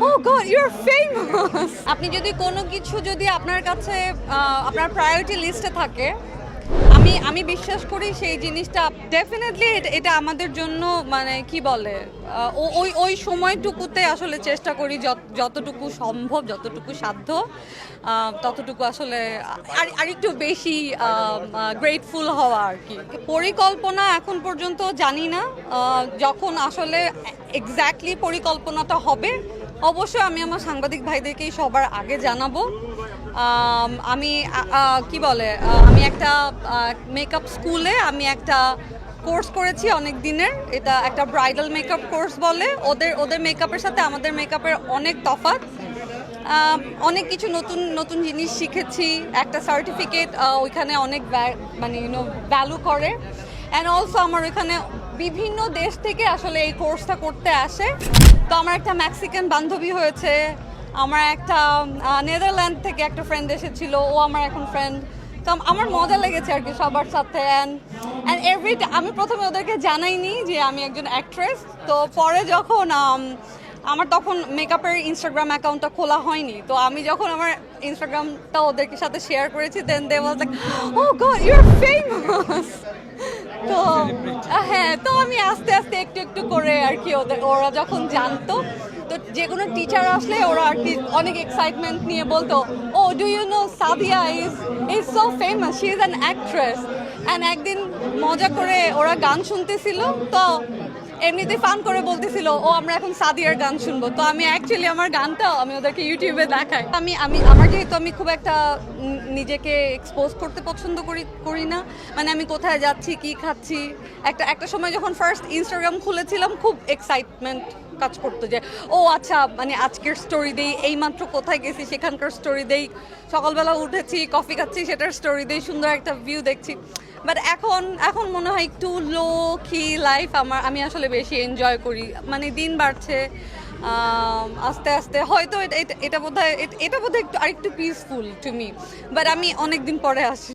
oh God, you're famous. আপনি যদি কোনো কিছু যদি আপনার কাছে আপনার প্রায়োরিটি লিস্টে থাকে আমি আমি বিশ্বাস করি সেই জিনিসটা ডেফিনেটলি এটা আমাদের জন্য মানে কি বলে ওই ওই সময়টুকুতে আসলে চেষ্টা করি যত- যতটুকু সম্ভব, যতটুকু সাধ্য ততটুকু আসলে আর আরেকটু বেশি গ্রেটফুল হওয়া আর কি। পরিকল্পনা এখন পর্যন্ত জানি না যখন আসলে এক্স্যাক্টলি পরিকল্পনাটা হবে, অবশ্যই আমি আমার সাংবাদিক ভাইদেরকেই সবার আগে জানাব। আম, কি বলে আমি একটা মেকআপ স্কুলে আমি একটা কোর্স করেছি অনেক দিনের এটা একটা ব্রাইডাল মেকআপ কোর্স বলে। ওদের ওদের মেকআপের সাথে আমাদের মেকআপের অনেক তফাৎ। অনেক কিছু নতুন নতুন জিনিস শিখেছি। একটা সার্টিফিকেট ওইখানে অনেক মানে ইউনো ভ্যালু করে। অ্যান্ড অলসো আমার ওইখানে বিভিন্ন দেশ থেকে আসলে এই কোর্সটা করতে আসে। তো আমার একটা মেক্সিকান বান্ধবী হয়েছে। আমার একটা নেদারল্যান্ড থেকে একটা ফ্রেন্ড এসেছিল ও আমার এখন ফ্রেন্ড তো আমার মজা লেগেছে আর কি সবার সাথে অ্যান্ড অ্যান্ড এভরি আমি প্রথমে ওদেরকে জানাইনি যে আমি একজন অ্যাক্ট্রেস তো পরে যখন আমার তখন মেকআপের ইনস্টাগ্রাম অ্যাকাউন্টটা খোলা হয়নি। তো আমি যখন আমার ইনস্টাগ্রামটা ওদেরকে সাথে শেয়ার করেছি then they was like oh god you are famous তো হ্যাঁ তো আমি আস্তে আস্তে একটু একটু করে আর কি ওদের ওরা যখন জানতো তো যে কোনো টিচার আসলে ওরা আর কি অনেক এক্সাইটমেন্ট নিয়ে বলতো ও do you know Sadia is is so famous she is an actress and একদিন মজা করে ওরা গান শুনতেছিল, তো এমনিতে ফান করে বলতেছিল, ও, আমরা এখন সাদিয়ার গান শুনব। তো আমি অ্যাকচুয়ালি আমার গানটাও আমি ওদেরকে ইউটিউবে দেখাই। আমি আমি, আমার যেহেতু আমি খুব একটা নিজেকে এক্সপোজ করতে পছন্দ করি করি না। মানে আমি কোথায় যাচ্ছি, কি খাচ্ছি? একটা একটা সময় যখন ফার্স্ট ইনস্টাগ্রাম খুলেছিলাম, খুব এক্সাইটমেন্ট কাজ করতো যে, ও আচ্ছা মানে আজকের স্টোরি দেই এইমাত্র কোথায় গেছি, সেখানকার স্টোরি দেই। সকালবেলা উঠেছি কফি খাচ্ছি, সেটার স্টোরি দেই, সুন্দর একটা ভিউ দেখছি। বাট এখন এখন মনে হয় একটু লো কি লাইফ আমার, আমি আসলে বেশি এনজয় করি। মানে দিন বাড়ছে আস্তে আস্তে। হয়তো এটা বোধ হয় এটা বোধ হয় একটু, আরেকটু পিসফুল টু মি বাট আমি অনেক দিন পরে আসি।